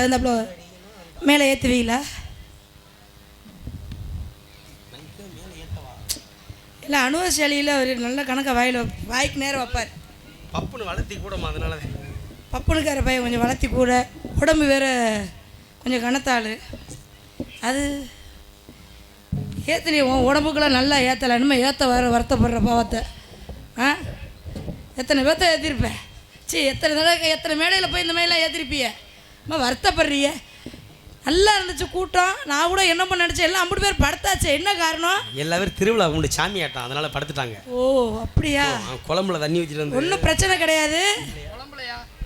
தகுந்தாப்புல மேலே ஏற்றுவீங்களா இல்லை அனுவசாலியில் ஒரு நல்ல கணக்கை வாயில் வாய்க்கு நேரம் வைப்பார். பப்புன்னு வளர்த்தி கூடமா அதனால பப்பனுக்கார பையன் கொஞ்சம் வளர்த்தி கூட உடம்பு வேற கொஞ்சம் கனத்தாள். அது ஏத்தனி உன் உடம்புக்கெல்லாம் நல்லா ஏற்றலை இனிமேல் ஏற்ற வர வருத்தப்படுற பாவத்தை. ஆ? எத்தனை பேர்த்த ஏற்றிருப்பேன் சரி எத்தனை தடவை எத்தனை மேடையில் போய் இந்த மாதிரிலாம் ஏற்றிருப்பிய அம்மா வருத்தப்படுறிய நல்லா இருந்துச்சு கூட்டம். நான் கூட என்ன பண்ண நினச்சேன்? எல்லாம் ஐம்பது பேர் படுத்தாச்சு. என்ன காரணம்? எல்லா பேரும் திருவிழா உண்டு சாமி ஆட்டம். அதனால படுத்துட்டாங்க. ஓ அப்படியா? குழம்புல தண்ணி ஊற்றிட்டு வந்து ஒன்றும் பிரச்சனை கிடையாது.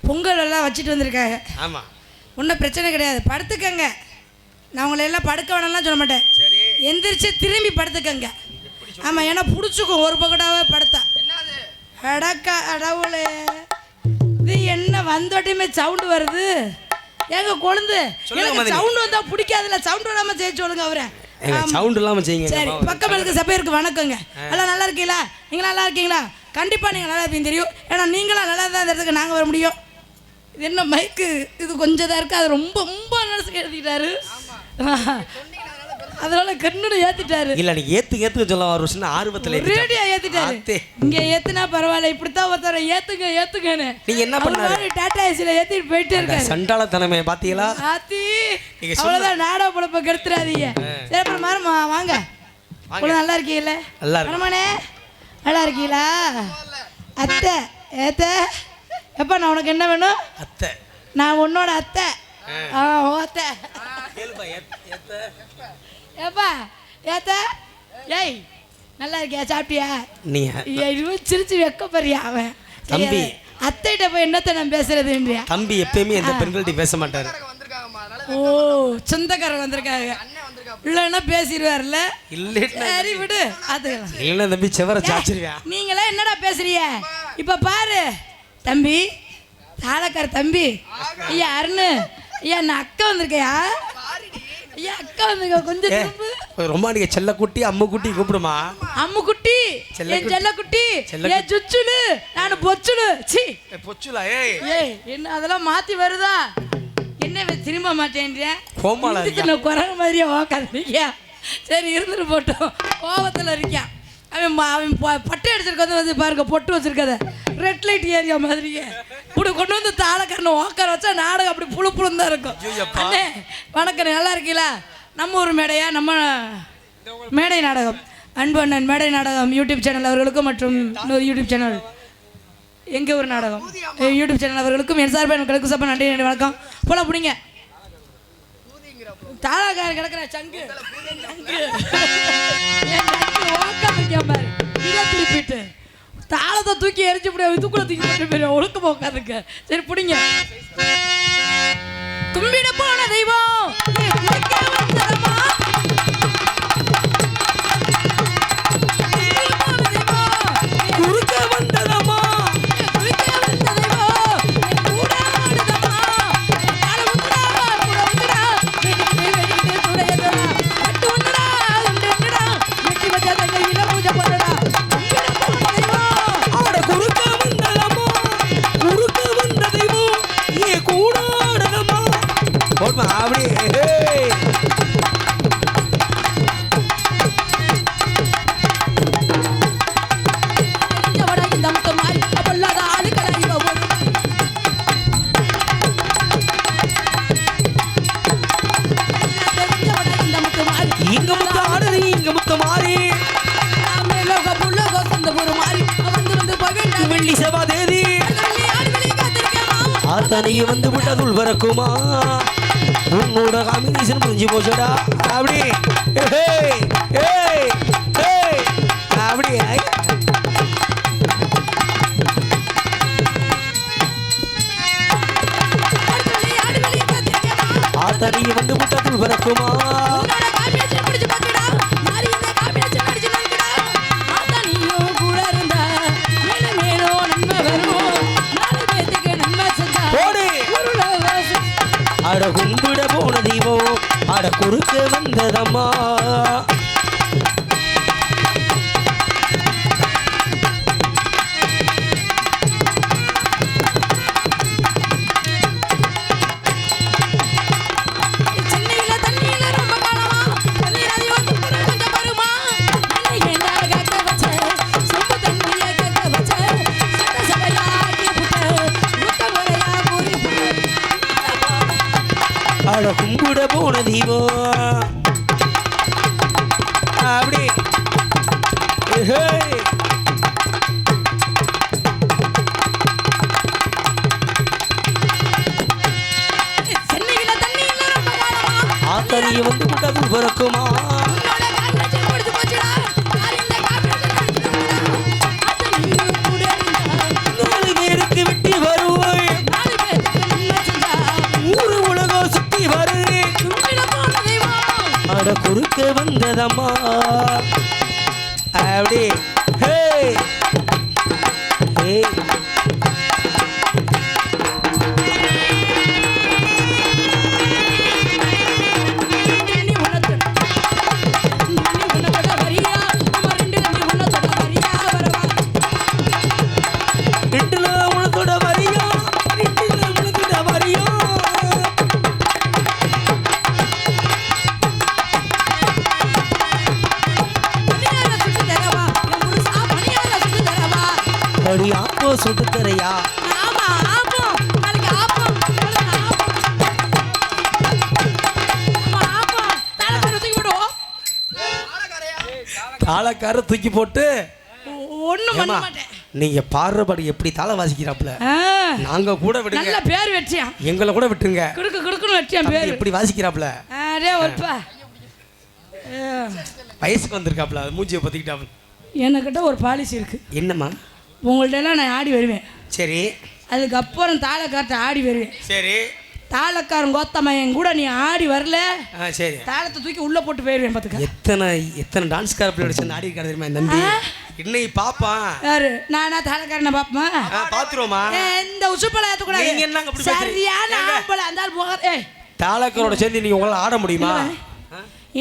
பொங்கல் எல்லாம் வச்சுட்டு வந்திருக்காங்க. ஆமா. ஒன்றும் பிரச்சனை கிடையாது. படுத்துக்கங்க. நான் உங்களை எல்லாம் படுக்க வேணாம்லாம் சொல்ல மாட்டேன். சரி. எந்திரிச்சு திரும்பி படுத்துக்கங்க. ஆமாம் ஏன்னா பிடிச்சிக்கும். ஒரு பக்கட்டாவே படுத்தா. அடக்கா அடவுளே இது என்ன வந்தோட்டையுமே சவுண்டு வருது? ஏங்க கொழுந்து? எனக்கு. சவுண்டு வந்தா பிடிக்காதுல்ல. சவுண்ட் விடாம செய்ய சொல்லுங்க அவரை. எங்க சவுண்ட் இல்லாம செய்யுங்க சரி பக்கம் இருக்க சபையருக்கு வணக்கங்க. எல்லாம் நல்லா இருக்கீங்களா? நீங்க நல்லா இருக்கீங்களா? கண்டிப்பா நீங்க நல்லா இருப்பீங்க தெரியும். ஏன்னா நீங்களாம் நல்லா தான் இந்த இடத்துக்கு நாங்க வர முடியும். இது என்ன மைக்கு இது கொஞ்சம் தான் இருக்கு. அது ரொம்ப ரொம்ப நினைச்சு ஏத்திட்டாரு அதனால கண்ணுட ஏத்திட்டாரு. இல்ல நீ ஏத்துக்க ஏத்துக்க சொல்ல ஒரு சின்ன ஆர்வத்துல. ரேடியோ ஏத்திட்டாரு. இங்க ஏத்துனா பரவாயில்ல இப்படித்தான் ஒருத்தர ஏத்துங்க ஏத்துங்கன்னு. நீங்க என்ன பண்ணாரு? டாடா ஏசில ஏத்திட்டு போயிட்டே இருக்காரு. சண்டாளத்தனமே பாத்தீங்களா? ஆத்தி நீங்க அவ்வளவுதான் நாடா பொழப்ப கெடுத்துறாதீங்க. சரி அப்புறம் மாறுமா? வாங்க. இவ்வளவு நல்லா இருக்கீங்கல்ல? நல்லா இருக்கு. நல்லா இருக்கீங்களா? அத்தை ஏத்த. எப்பா நான் உனக்கு என்ன வேணும்? அத்தை. நான் உன்னோட அத்தை. ஆ ஓ அத்தை கேளுப்பா, ஏத்த- ஏத்த. ஏப்பா ஏத்த? ஏய் நல்லா இருக்கியா சாப்பிட்டியா? நீங்க ஐயா, இவன் சிரிச்சு வைக்கப்படுறியா அவன்? தம்பி. அது- அத்தைகிட்ட போய் என்னத்த நான் பேசுறதுன்றியா? தம்பி எப்பயுமே எந்த பெண்கள்கிட்ட பேச மாட்டாரு ஓ சொந்தக்காரங்க வந்திருக்காங்க. இல்லைன்னா பேசிடுவார்ல? இல்ல சரி விடு. அது. இல்ல தம்பி செவர சாச்சிருவியா? நீங்களே என்னடா பேசுறீங்க? இப்ப பாரு. தம்பி தாளக்கார தம்பி. ஐயா அருணு. நான் அக்கா வந்திருக்கையா ஐயா. அக்கா வந்திருக்க கொஞ்சம் ரொம்ப நீங்க செல்ல குட்டி அம்மு குட்டி கூப்பிடுமா? அம்மு குட்டி என் செல்ல குட்டி செல்ல என் சுச்சுலு நான் பொச்சுலு சி. பொச்சுலா ஏய். ஏய் என்ன அதெல்லாம் மாத்தி வருதா? என்ன திரும்ப மாட்டேன்றேன் கோமாளா இதுக்கு நான் குரங்கு மாதிரியே உக்காந்துருக்கியா? சரி இருந்துட்டு போட்டோம். கோவத்தில் இருக்கான் அவன் அவன் பட்டை அடிச்சிருக்கிறது வந்து பாருங்க பொட்டு வச்சிருக்கத ரெட் லைட் ஏரியா மாதிரியே. இப்படி கொண்டு வந்து தாளக்காரனை உக்கார வச்சா நாடகம் அப்படி புழு புழுன்னு தான் இருக்கும். ஐயோப்பா. அண்ணே வணக்கம் நல்லா இருக்கீங்களா? நம்ம ஊர் மேடையா? நம்ம மேடை நாடகம். அன்பு அண்ணன் மேடை நாடகம் யூடியூப் சேனல் அவர்களுக்கும் மற்றும் இன்னொரு யூடியூப் சேனல் எங்க ஒரு நாடகம்? யூடியூப் சேனல் அவர்களுக்கும் என் சார்பாக எனக்கு சப்ப நன்றி நன்றி வணக்கம். போல பிடிங்க. தாளாக்கார கிடக்குற சங்கு. சங்கு. உக்காந்துருக்கேன் பாரு. இதை திருப்பிட்டு. தாளத்தை தூக்கி எரிஞ்சு முடியாது இதுக்குள்ள தூக்கி போட்டு போயிடும் ஒழுக்கமா உட்காந்துக்க. சரி பிடிங்க. கும்பிட போன தெய்வம். ஆடு வெளி காத்திருக்கேன் மாமா. ஆத்தனையும் வந்து விட்டதுள் வரக்குமா? உன்னோட காம்பினேஷன் புரிஞ்சு போச்சுடா. அப்படி. அப்படி ஐ. ஆடு வெளி ஆடு வெளி வந்து விட்டதுள் வரக்குமா? குறுக்க வந்ததம்மா. உலகம் சுத்தி அட குறுக்க வந்ததம்மா. அப்படி ஹே. ஹே. தாளக்கார தூக்கி போட்டு ஒண்ணும் பண்ண மாட்டேன். நீங்க பாடுறபடி எப்படி தாள வாசிக்கிறாப்புல? ஆ, நாங்க கூட விடுங்க. நல்ல பேர் வச்சியான் எங்களை கூட விட்டுருங்க. குடுக்கு குடுக்குன்னு வச்சியான் தம்பி பேர். எப்படி வாசிக்கிறாப்புல? அரே ஒருப்பா. வயசுக்கு வந்திருக்காப்புல அது மூஞ்சியை பத்திக்கிட்டாப்புல என்கிட்ட ஒரு பாலிசி இருக்கு. என்னம்மா? உங்கள்ட்ட எல்லாம் நான் ஆடி வருவேன். சரி. அதுக்கப்புறம் தாளக்கார்ட்ட ஆடி வருவேன். சரி. தாளக்காரன் கோத்தமையன் கூட நீ ஆடி வரல. சரி. தாளத்தை தூக்கி உள்ள போட்டு போயிருவேன் பார்த்துக்க. எத்தனை எத்தனை டான்ஸ் காரப்பிள்ளை சேர்ந்து ஆடி இருக்காரு தெரியுமா நம்பி இன்னைக்கு பாப்பான் யாரு? நானா தாளக்காரனை பாப்பமா? பாத்துருவோமா? இந்த உசுப்பலை ஏத்தக்கூடாது. நீங்க பேசுறீங்க? சரியான? ஆம்பளை அந்த ஏய். தாளக்காரோட சேர்ந்து நீங்க உங்களால ஆட முடியுமா?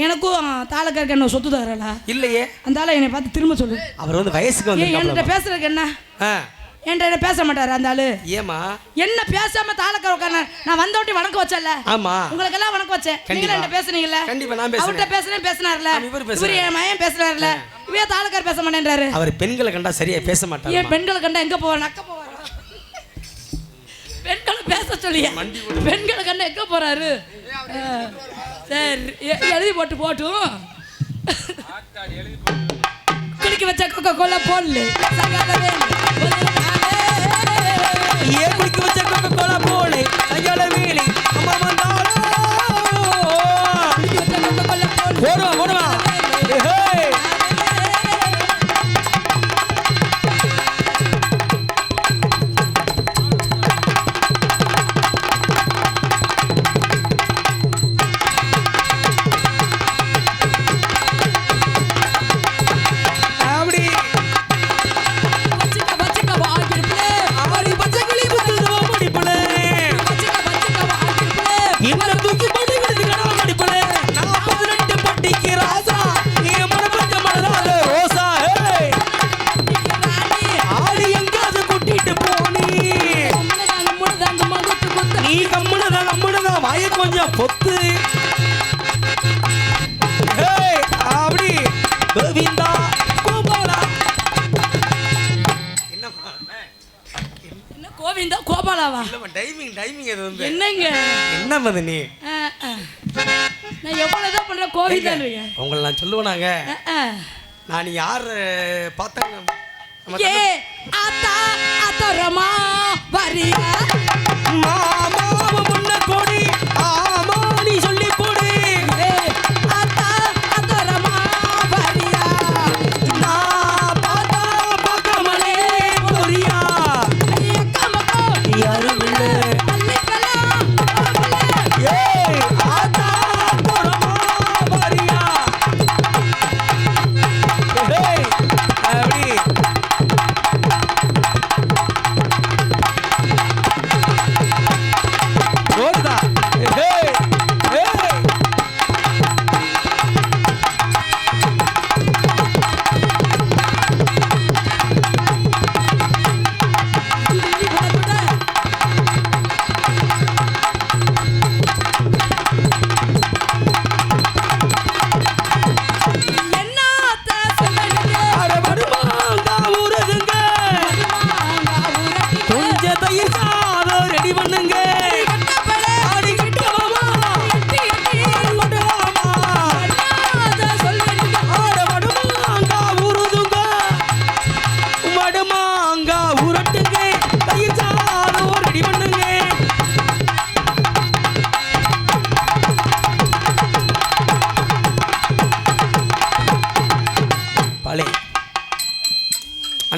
எனக்கும் தாளக்காருக்கு என்ன சொத்து தரலா இல்லையே. அந்த என்னை பார்த்து திரும்ப சொல்லு. அவர் வந்து வயசுக்கு ஏன் என்கிட்ட பேசுறதுக்கு என்ன? என்கிட்ட என்ன பேச மாட்டாரு அந்த ஆளு. ஏமா என்ன பேசாம தாளக்கார உட்கார நான் வந்தோட்டி வணக்கம் வச்சல ஆமா. உங்களுக்கு எல்லாம் வணக்கம் வச்சேன். நீங்க. என்கிட்ட பேசுனீங்கல்ல? கண்டிப்பா நான் பேசுறேன். அவர்கிட்ட பேசுறேன் பேசினார்ல இவரு பேசுறாரு. இவரு என் மயன் பேசுறாருல இவன் தாளக்கார் பேச மாட்டேன்றாரு. அவர் பெண்களை கண்டா சரியா பேச ஏன் மாட்டார் பெண்களை கண்டா எங்க போவார் நக்க போவாரா பெண்களை பேச சொல்லிய? பெண்களை கண்டா எங்க போறாரு? சரி எழுதி போட்டு போட்டும். குளிக்க வச்ச கொக்கோ கோலா போடல சங்காதவே ஏன் கோவிந்தா கோபாலாவா? இல்லம்மா டைமிங் டைமிங் அது வந்து. என்னங்க? என்ன மது நீ? ஆ, ஆ. நான் எவ்வளவுதான் பண்றேன் கோவிந்தான்றீங்க உங்களை நான் சொல்லுவேனாங்க. நான் யார் பார்த்தாங்க? ஏ ஆத்தா ஆத்தரமா வரியா? மாமாவ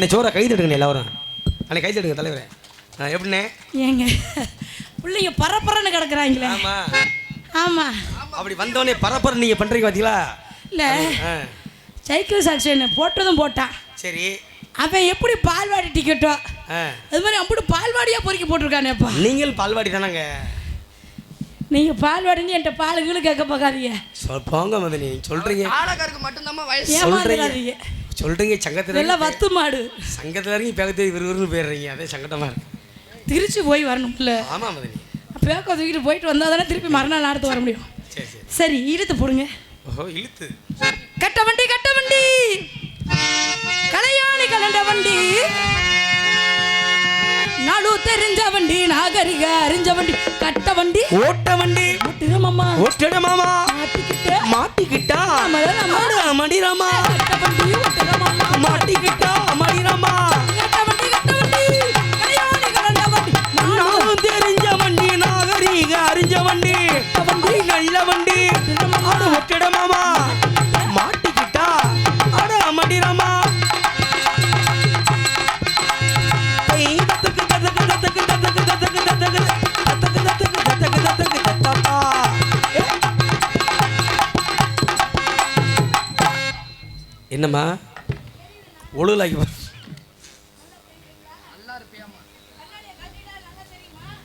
அன்னை சோற கை தட்டுங்க எல்லாரும். அன்னை கை தட்டுங்க தலைவரே. ஆ, எப்படிண்ணே? ஏங்க பிள்ளைங்க பரபரன்னு கிடக்குறாங்களே. ஆமா. ஆமா. அப்படி வந்தோடனே பரப்பர நீங்க பண்றீங்க பாத்தீங்களா? இல்லை. சைக்கிள் சாக்ஷன் போட்டதும் போட்டான். சரி. அவன் எப்படி பால்வாடி டிக்கெட்டோ ஆ, அது மாதிரி அப்படி பால்வாடியாக பொறுக்கி போட்டிருக்கானேப்பா நீங்கள் பால்வாடி தானங்க? நீங்கள் பால்வாடின்னு என்கிட்ட பால் கீழே கேட்க பார்க்காதீங்க சொல் போங்க மதனி சொல்றீங்க. ஆலக்காருக்கு மட்டும்தான் வயசு. ஏமாந்துடாதீங்க சொல்றீங்க சங்கத்துல இதெல்லாம் வத்து மாடு. சங்கத்துல இறங்கி பேகத்தை விறுவிறுன்னு போயிடுறீங்க. அதே சங்கடமா இருக்கு. திருச்சி போய் வரணும்ல. ஆமா மதனி. பேக்க தூக்கிட்டு போயிட்டு வந்தால் தானே திருப்பி மறுநாள் நடத்து வர முடியும். சரி சரி. சரி இழுத்து போடுங்க. ஓஹோ இழுத்து. கட்ட வண்டி கட்ட வண்டி. கலையாணி கலண்ட வண்டி. நாடு தெரிஞ்ச வண்டி நாகரிக அறிஞ்ச வண்டி. கட்ட வண்டி. ஓட்ட வண்டி. முட்டுகமம்மா ஓட்டட மாமா. மாட்டிக்கிட்டு. மாட்டிக்கிட்டா? ஆமா. மாட்டிக்கிட்டா மயிரமா நானும் தெரிஞ்ச வண்டி நாகரீக அறிஞ்ச வண்டி வண்டி நல்ல வண்டி அது ஒட்டிடமாமா மாட்டிக்கிட்டா அட மடிரமா என்னம்மா ஒழுகலாக்கி பாரு.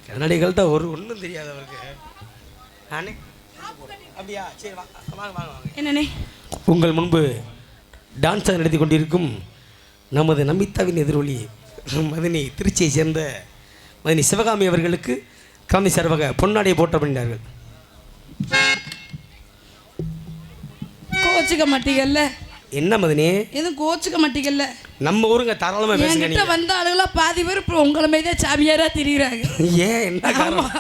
கண்ணாடிகள்கிட்ட ஒரு ஒன்றும் தெரியாது அவருக்கு. நானே அப்படியா சரி வாங்க வாங்க. என்னண்ணே? உங்கள் முன்பு டான்ஸாக நடத்தி கொண்டிருக்கும் நமது நமிதாவின் எதிரொலி மதினி திருச்சியை சேர்ந்த மதினி சிவகாமி அவர்களுக்கு காந்தி சர்வக பொன்னாடியை போட்டப்படினார்கள் கோச்சுக்க மாட்டீங்கல்ல? என்ன மதினி? எதுவும் கோச்சுக்க மாட்டீங்கல்ல? நம்ம ஊருங்க தாராளமாக பேசுங்க என்கிட்ட வந்த ஆளுங்களாம் பாதி பேர் இப்போ உங்களை மாதிரி சாமியாரா திரியுறாங்க. ஏன் என்ன காரணம்?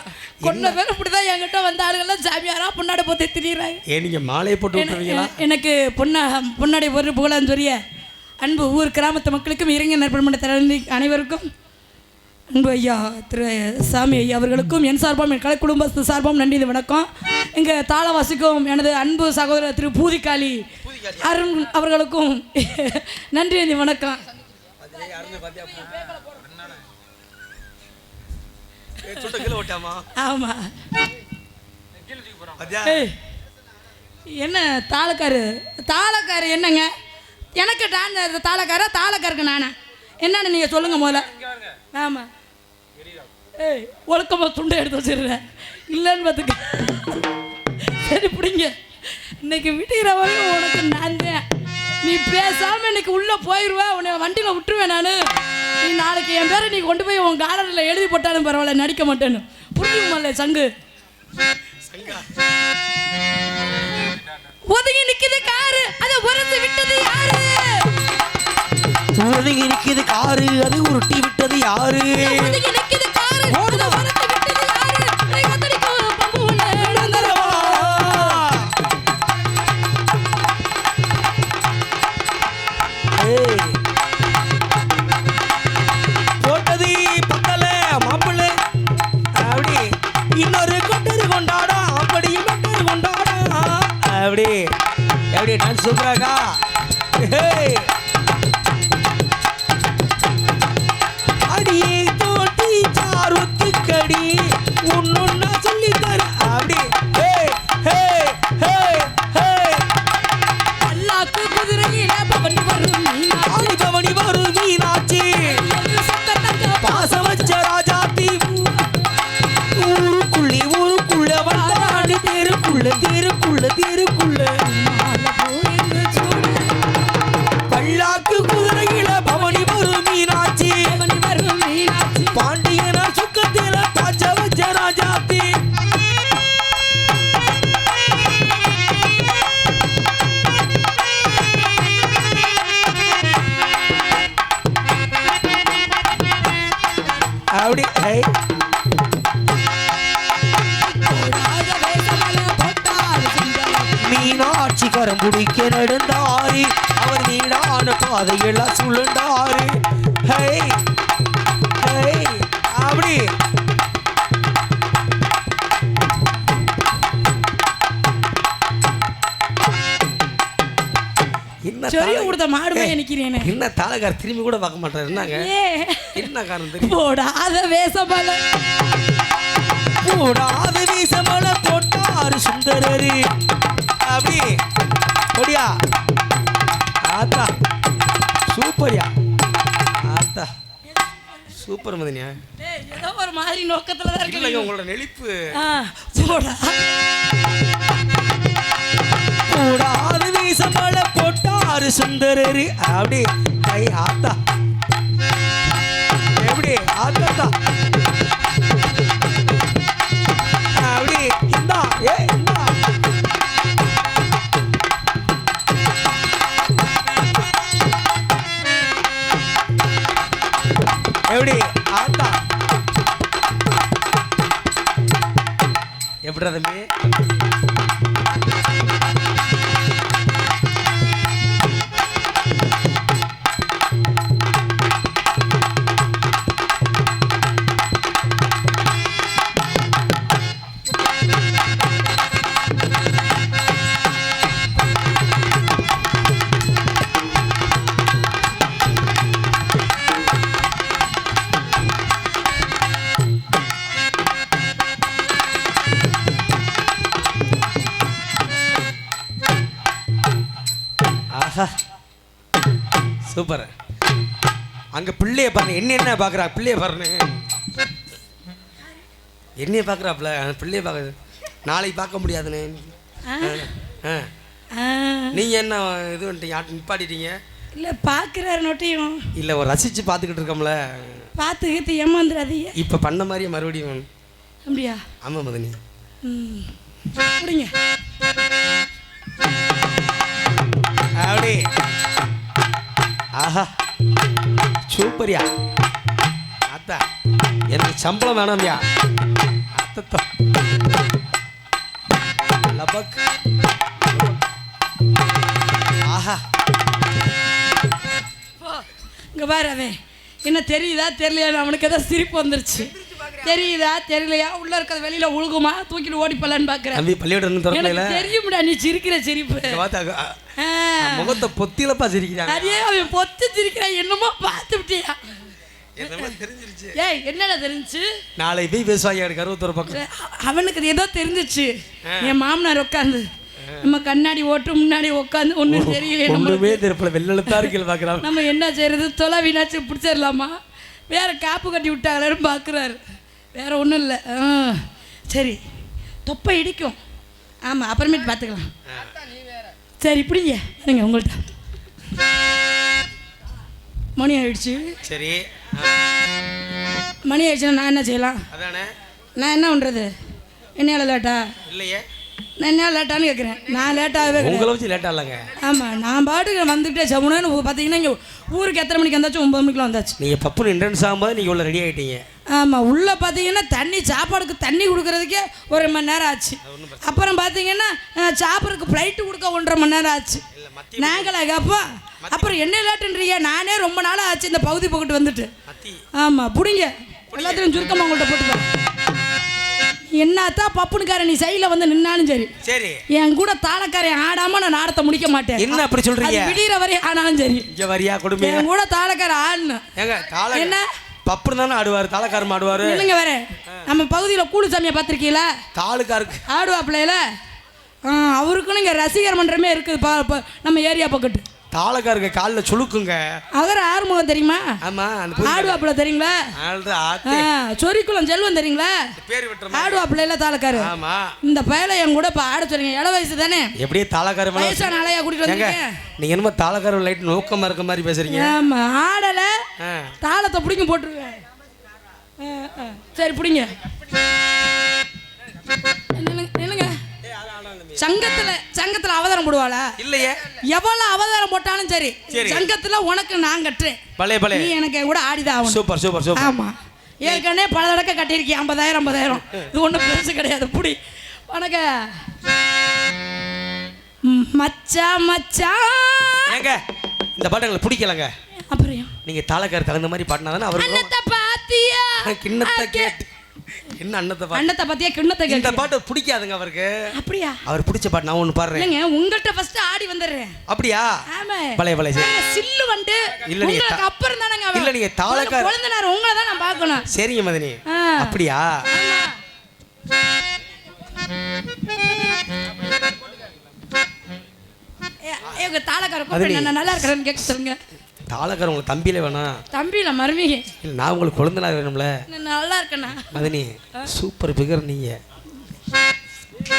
கொண்ட பேர் இப்படிதான் என்கிட்ட வந்த ஆளுங்கெல்லாம் சாமியாரா பொன்னாடை போட்டு திரியுறாங்க. ஏன் நீங்கள் மாலையை போட்டு விட்டுருவீங்களா? என- எனக்கு பொன்னா பொன்னாடை ஒரு புகழாஞ்சொரிய அன்பு ஊர் கிராமத்து மக்களுக்கும் இளைஞர் நற்பண்பட்ட தலைமை அனைவருக்கும் அன்பு ஐயா திரு சாமி ஐயா அவர்களுக்கும் என் சார்பாகவும் என் கலை குடும்பத்து சார்பாகவும் நன்றி வணக்கம். எங்கள் தாளவாசிக்கும் எனது அன்பு சகோதரர் திரு பூதிகாளி அருண் அவர்களுக்கும் நன்றி வணக்கம். ஏய், என்ன தாளக்காரு? தாளக்காரு என்னங்க? எனக்கு டான் தாளக்காரா தாளக்காருக்கு நானா? என்னன்னு நீங்கள் சொல்லுங்க முதல்ல. ஆமாம் ஏய் ஒழுக்கமாக துண்டை எடுத்து வச்சிடுறேன் இல்லைன்னு பார்த்துக்க. சரி பிடிங்க. இன்னைக்கு விட்டுக்கிறவங்க உனக்கு நான் தான் நீ பேசாமல் இன்னைக்கு உள்ளே போயிடுவேன் உன்னை வண்டியில் விட்டுருவேன் நான். நீ நாளைக்கு என் பேரை நீ கொண்டு போய் உன் காலரில் எழுதி போட்டாலும் பரவாயில்ல நடிக்க மாட்டேன்னு. புரிஞ்சுக்குமல்ல சங்கு? ஒதுங்கி நிக்குது காரு அதை உரத்து விட்டது யாரு? ஒதுங்கி நிற்கிது காரு அது உருட்டி விட்டது யாரு? ஒதுங்கி நிக்குது காரு சூப்பராக்கா ஹே மீனாட்சி கரம் பிடிக்க நடந்தாரு அவர் நீடான பாதையெல்லாம் சுழண்டாரு ஹே ஹே அப்படி என்ன தாளக்கார் திரும்பி கூட பார்க்க மாட்டாரு. என்னங்க? என்ன காரணம் தெரியும்? போடாத வேசமல போடாத வீசமல போட்டாரு சுந்தரரு. அப்படி கொடியா ஆத்தா சூப்பர்யா. ஆத்தா சூப்பர் மதனியா. ஏதோ ஒரு மாதிரி நோக்கத்துல தான் இருக்கு உங்களோட நெளிப்பு. போடா. போடாத வீசமல போட்டாரு சுந்தரரு. அப்படி கை ஆத்தா. எப்படிடா தம்பி சூப்பர். அங்க பிள்ளைய பாருங்க என்ன என்ன பாக்குறா? பிள்ளைய பாருங்க. என்னைய அந்த பிள்ளைய பாக்க நாளைக்கு பார்க்க முடியாதுண்ணே. நீங்க என்ன இது வந்துட்டீங்க நிப்பாட்டிட்டீங்க? இல்ல பாக்குறாரு நொட்டையும். இல்ல ஒரு ரசிச்சு பார்த்துக்கிட்டு இருக்கோம்ல. பார்த்து கீத்து ஏமாந்துடாதீங்க இப்ப பண்ண மாதிரியே மறுபடியும் அப்படியா? ஆமா மதனி. ம். பிடிங்க அப்படி ஆஹா. சூப்பர்யா. அத்தா எனக்கு சம்பளம் வேணாம்யா. அத்தத்தா. லபக் ஆஹா. இங்கே பாரு அவன். என்ன தெரியுதா தெரியலையா அவனுக்கு ஏதோ சிரிப்பு வந்துருச்சு. தெரியுதா? தெரியலையா? உள்ள இருக்கிறது வெளியில உழுகுமா? தூக்கிட்டு ஓடி போலான்னு பாக்குறேன். பள்ளியோட திறக்கல தெரியும்டா நீ சிரிக்கிற சிரிப்பு. முகத்தை பொத்திலப்பா சிரிக்கிறாங்க. அதே அவன் பொத்து சிரிக்கிறான் என்னமோ பார்த்து விட்டியா? என்னமோ தெரிஞ்சிருச்சு. ஏய் என்னடா தெரிஞ்சுச்சு நாளை போய் பேசுவாங்க எனக்கு அறுபத்தொரு பக்கம். அவனுக்கு ஏதோ தெரிஞ்சிச்சு. என் மாமனார் உட்காந்து நம்ம கண்ணாடி ஓட்டு முன்னாடி உட்காந்து ஒன்றும் தெரியல ஒண்ணுமே தெரியல வெள்ளெழுத்தா இருக்கீங்க பாக்குறாங்க நம்ம என்ன செய்யறது? தொலை வீணாச்சு பிடிச்சிடலாமா? வேற காப்பு கட்டி விட்டாங்களேன்னு பார்க்குறாரு வேற ஒன்றும் இல்லை. ஆ சரி. தொப்பை இடிக்கும். ஆமாம் அப்புறமேட்டு பார்த்துக்கலாம் சரி இப்படிங்க இருங்க உங்கள்கிட்ட மணி ஆயிடுச்சு. சரி. மணி ஆயிடுச்சுன்னா நான் என்ன செய்யலாம்? அதானே? நான் என்ன பண்ணுறது என்ன லேட்டா? இல்லையே. நான் என்ன லேட்டான்னு கேட்குறேன் நான் லேட்டாகவே உங்களை வச்சு லேட்டா இல்லைங்க. ஆமாம் நான் பாட்டுக்கு வந்துட்டே சமுனு பார்த்தீங்கன்னா இங்கே ஊருக்கு எத்தனை மணிக்கு வந்தாச்சு? ஒம்பது மணிக்கெலாம் வந்தாச்சு. நீங்க பப்புன்னு என்ட்ரன்ஸ் ஆகும்போது நீங்க உள்ள ரெடி ஆயிட்டீங்க. ஆமாம் உள்ளே பார்த்தீங்கன்னா தண்ணி சாப்பாடுக்கு தண்ணி கொடுக்கறதுக்கே ஒரு மணி நேரம் ஆச்சு. அப்புறம் பார்த்தீங்கன்னா சாப்பிட்றதுக்கு ஃப்ளைட்டு கொடுக்க ஒன்றரை மணி நேரம் ஆச்சு. நாங்களா கேப்போம். அப்புறம் என்ன லேட்டுன்றீங்க? நானே ரொம்ப நாள் ஆச்சு இந்த பகுதி பக்கத்து வந்துட்டு. ஆமாம் பிடிங்க. எல்லாத்தையும் சுருக்கமாக உங்கள்கிட்ட போட்டு என்னத்தான் பப்புனுக்கார நீ சைடில் வந்து நின்னாலும் சரி. சரி. என் கூட தாளக்காரன் ஆடாம நான் நாடத்தை முடிக்க மாட்டேன். என்ன அப்படி சொல்றீங்க? அது விடிகிற வரையும் ஆனாலும் சரி. இங்க வரியா கொடுமையா? என் கூட தாளக்காரன் ஆடணும் ஏங்க தாள என்ன? பப்புன்னு தானே ஆடுவாரு தாளக்காரமா ஆடுவாரு? இல்லைங்க வேற. நம்ம பகுதியில் கூடு சாமியை பார்த்துருக்கீங்களா? தாளுக்காருக்கு. ஆடுவாப்பிள்ளையில அவருக்குன்னு இங்கே ரசிகர் மன்றமே இருக்குது நம்ம ஏரியா பக்கத்து. தாளக்காருக்கு காலில் சுளுக்குங்க. அவர் ஆறுமுகம் தெரியுமா? ஆமா அந்த ஆடுவாப்பிள்ள தெரியுங்களா? சொரிக்குளம் செல்வம் தெரியுங்களா? பேர் விட்டுற ஆடுவாப்பிள்ளையில தாளக்காரு. ஆமா. இந்த பயலை என் கூட இப்போ ஆட சொல்லுங்க இள வயசு தானே? எப்படியே தாளக்கார வயசான ஆளையா கூட்டிட்டு வந்திருக்கேன் நீங்க என்னமோ தாளக்கார லைட் நோக்கமா இருக்க மாதிரி பேசுறீங்க. ஆமா ஆடல. தாளத்தை பிடிங்க போட்டுருவேன். சரி பிடிங்க. சங்கத்துல சங்கத்துல அவதாரம் போடுவாளா? இல்லையே. எவ்வளவு அவதாரம் போட்டாலும் சரி. சங்கத்துல உனக்கு நான் கட்டுறேன். பழைய நீ பழைய எனக்கு என் கூட ஆடிதான் ஆகணும். Super super super. ஆமா. ஏற்கனவே பல தடக்க கட்டியிருக்கேன் ஐம்பதாயிரம் ஐம்பதாயிரம். இது ஒன்றும் பெருசு கிடையாது புடி. உனக்கு ம், மச்சான் மச்சான் ஏங்க இந்த பாட்டு எங்களுக்கு பிடிக்கலங்க. அப்புறம் நீங்க தாளக்கார தகுந்த மாதிரி பாடினா தானே பாத்தியா? கிண்ணத்தை கேட்டு என்ன பாட்டு அண்ணத்தை பத்தியா கிண்ணத்தை இந்த பாட்டு பிடிக்காதுங்க அவருக்கு. அப்படியா? அவர் பிடிச்ச பாட்டு நான் ஒன்று பாடுறேன். இல்லைங்க உங்கள்கிட்ட ஃபர்ஸ்ட் ஆடி வந்துடுறேன். அப்படியா? ஆமா. பழைய பழைய சில்லு வந்து இல்ல, நீங்க அப்புறம் தானங்க அவன். இல்ல, நீங்க தாளக்கார- குழந்தைனார் உங்களை தான் நான் பார்க்கணும். சரிங்க மதனி. அப்படியா? தாளக்கார கூப்பிட்டு. நான் நல்லா இருக்கிறேன்னு கேட்க சொல்லுங்க. தாளக்கார உங்களுக்கு தம்பியில வேணாம் தம்பியில மருமிக. இல்லை நான் உங்களுக்கு குழந்தைனா வேணும்ல. நல்லா இருக்கேண்ணா. மதனி சூப்பர் பிகர் நீங்க.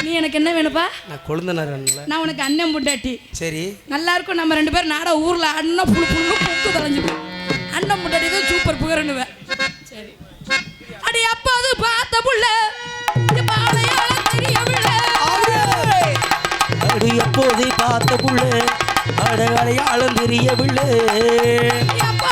நீ எனக்கு என்ன வேணுப்பா நான் கொழுந்தனார் வேணும்ல. நான் உனக்கு அண்ணன் முண்டாட்டி. சரி. நல்லா இருக்கும் நம்ம ரெண்டு பேரும் நாட ஊர்ல அண்ணன் புழு புழு புக்கு தொலைஞ்சு அண்ணன் முன்னாடி தான் சூப்பர் புகரனுவேன் சரி. அடி அப்பா அது பார்த்த புள்ள. அடையாள தெரியவில்லை. அடி எப்போதை பார்த்த புள்ள. அடையாளம் தெரியவில்லை அப்பா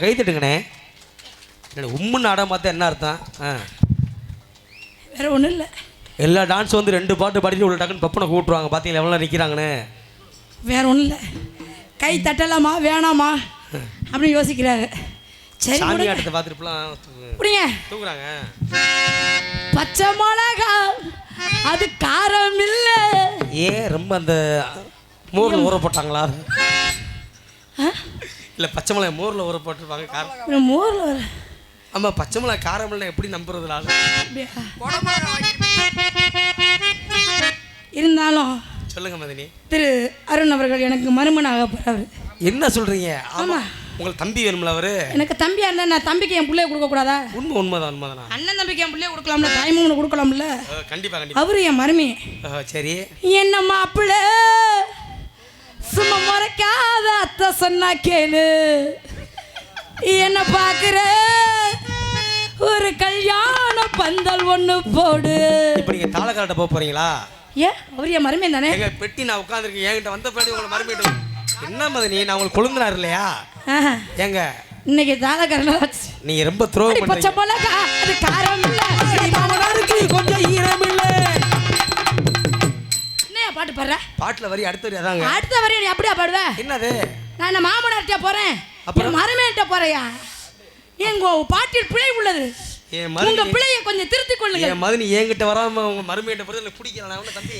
கை தட்டுங்கண்ணே. என்ன உம்முன்னு ஆட பார்த்தா என்ன அர்த்தம்? ஆ. வேற ஒண்ணும் இல்லை. எல்லா டான்ஸ் வந்து ரெண்டு பாட்டு பாடிட்டு உள்ள டக்குன்னு பப்பனை கூட்டுருவாங்க. பார்த்தீங்களா எவ்வளோ நிற்கிறாங்கன்னு வேற ஒண்ணும் இல்லை. கை தட்டலாமா வேணாமா? அப்படின்னு யோசிக்கிறாங்க சரி சாமி. ஆட்டத்தை பார்த்துட்டுலாம் விடுங்க. தூக்குறாங்க பச்சை மிளகா அது காரம் இல்லை. ஏன் ரொம்ப அந்த மோரில் ஊற போட்டாங்களா இல்லை பச்சை மிளகாய் மோரில் ஊற போட்டிருப்பாங்க காரம் மோரில் வர ஆமாம் பச்சை மிளகாய் காரம் இல்லை எப்படி நம்புறதுல அப்படியா? இருந்தாலும் சொல்லுங்க மதினி. திரு அருண் அவர்கள் எனக்கு மருமனாக போறாரு என்ன சொல்றீங்க? ஆமா. உங்களுக்கு தம்பி வேணும்ல அவரு? எனக்கு தம்பியா இருந்தா நான் தம்பிக்கு என் பிள்ளைய கொடுக்க கூடாதா? உண்மை உண்மைதான் உண்மைதானா? அண்ணன் தம்பிக்கு என் பிள்ளைய கொடுக்கலாம்ல தாய்மாமனு கொடுக்கலாம்ல? கண்டிப்பா கண்டிப்பா. அவரு என் மருமி. சரி. என்ன மாப்பிள்ள சும்மா முறைக்காத அத்தை சொன்னா கேளு. என்ன பாக்குற ஒரு கல்யாண பந்தல் ஒண்ணு போடு. இப்போ நீங்க தாளக்காரட்ட போக போறீங்களா? ஏன்? அவர் என் மருமன் தானே? எங்க பெட்டி நான் உட்காந்துருக்கேன் என்கிட்ட வந்த பின்னாடி உங்களை மறுபடியும் என்ன மதினி நான் உங்களுக்கு கொழுந்தினார் இல்லையா. ஏங்க. இன்னைக்கு தாதகரனா நீங்க ரொம்ப துரோகம் பச்சை மிளகா அது காரம் இல்ல. கொஞ்சம் ஈரம் பாட்டு பாடுற? பாட்டுல வரி அடுத்த வரி அதாங்க. அடுத்த வரையும் நீ அப்படியா பாடுவ? என்னது? நான் என்ன மாமனார்கிட்ட போறேன்? அப்புறம்? என் மருமேன்ட்ட போறையா? எங்க பாட்டில் பிழை உள்ளது. என் உங்க பிழையை கொஞ்சம் திருத்திக் கொள்ளுங்க என் மதினி என்கிட்ட வராம உங்க மருமையிட்ட போறது எனக்கு பிடிக்கல நான் தம்பி.